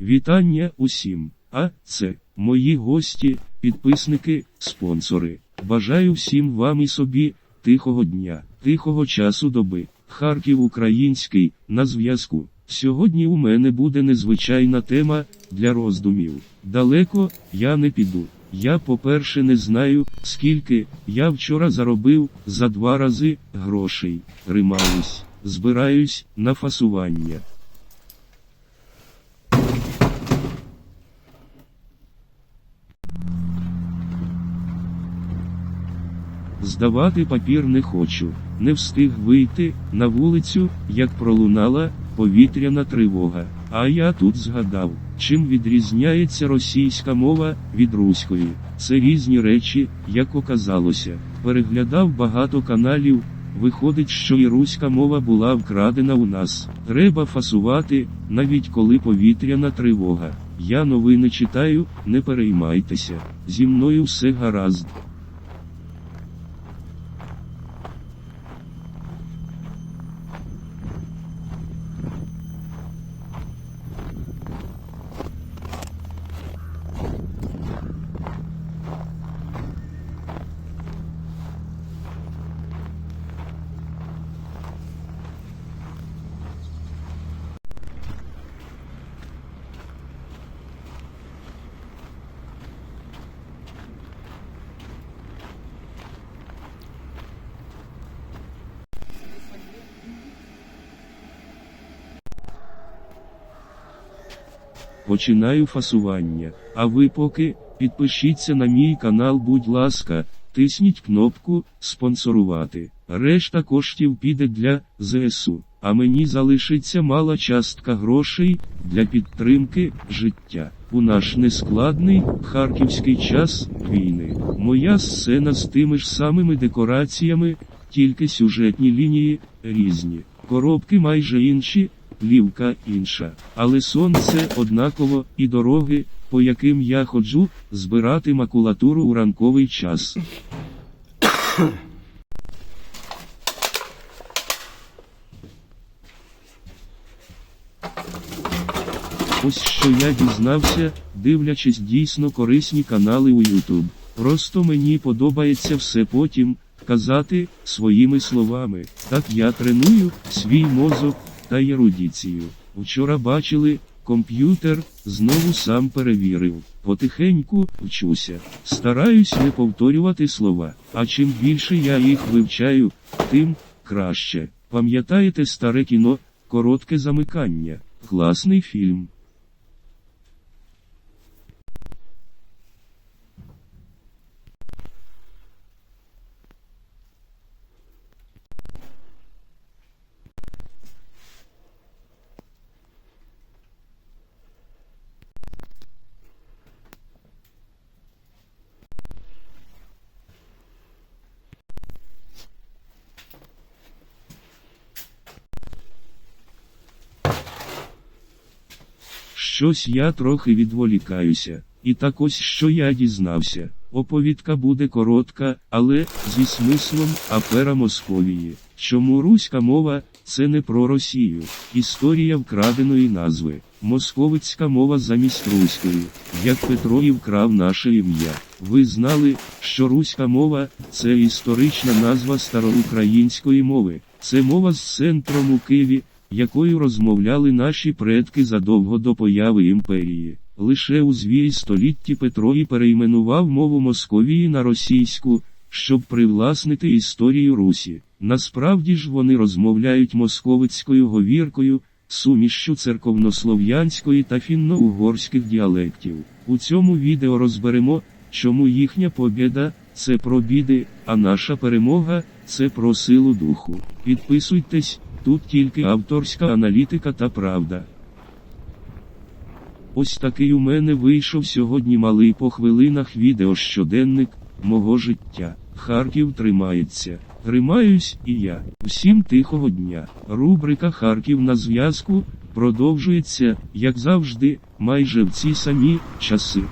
Вітання усім. А це мої гості, підписники, спонсори. Бажаю всім вам і собі тихого дня, тихого часу доби. Харків український на зв'язку. Сьогодні у мене буде незвичайна тема для роздумів. Далеко я не піду. Я, по-перше, не знаю, скільки я вчора заробив за два рази грошей. Римаюсь, збираюсь на фасування. Здавати папір не хочу, не встиг вийти на вулицю, як пролунала повітряна тривога. А я тут згадав, чим відрізняється російська мова від руської. Це різні речі, як оказалося. Переглядав багато каналів. Виходить, що і руська мова була вкрадена у нас. Треба фасувати, навіть коли повітряна тривога. Я новини читаю, не переймайтеся. Зі мною все гаразд. Починаю фасування. А ви поки підпишіться на мій канал, будь ласка, тисніть кнопку спонсорувати. Решта коштів піде для ЗСУ, а мені залишиться мала частка грошей для підтримки життя. У наш нескладний харківський час війни. Моя сцена з тими ж самими декораціями, тільки сюжетні лінії різні. Коробки майже інші, плівка інша. Але сонце однаково і дороги, по яким я ходжу, збирати макулатуру у ранковий час. Ось що я дізнався, дивлячись дійсно корисні канали у YouTube. Просто мені подобається все потім казати своїми словами. Так я треную свій мозок та ерудицію. Вчора бачили, комп'ютер знову сам перевірив. Потихеньку вчуся. Стараюсь не повторювати слова, а чим більше я їх вивчаю, тим краще. Пам'ятаєте старе кіно, коротке замикання, класний фільм. Щось я трохи відволікаюся. І так ось що я дізнався. Оповідка буде коротка, але зі смислом афера Московії. Чому руська мова це не про Росію? Історія вкраденої назви. Московицька мова замість руської, як Петро і вкрав наше ім'я. Ви знали, що руська мова це історична назва староукраїнської мови. Це мова з центром у Києві, якою розмовляли наші предки задовго до появи імперії. Лише у звій столітті Петро і перейменував мову Московії на російську, щоб привласнити історію Русі. Насправді ж вони розмовляють московицькою говіркою, сумішчю церковнослов'янської та фінно-угорських діалектів. У цьому відео розберемо, чому їхня побєда це про біди, а наша перемога це про силу духу. Підписуйтесь, тут тільки авторська аналітика та правда. Ось такий у мене вийшов сьогодні малий по хвилинах відеощоденник мого життя. Харків тримається. Тримаюсь і я. Всім тихого дня. Рубрика Харків на зв'язку продовжується, як завжди, майже в ці самі часи.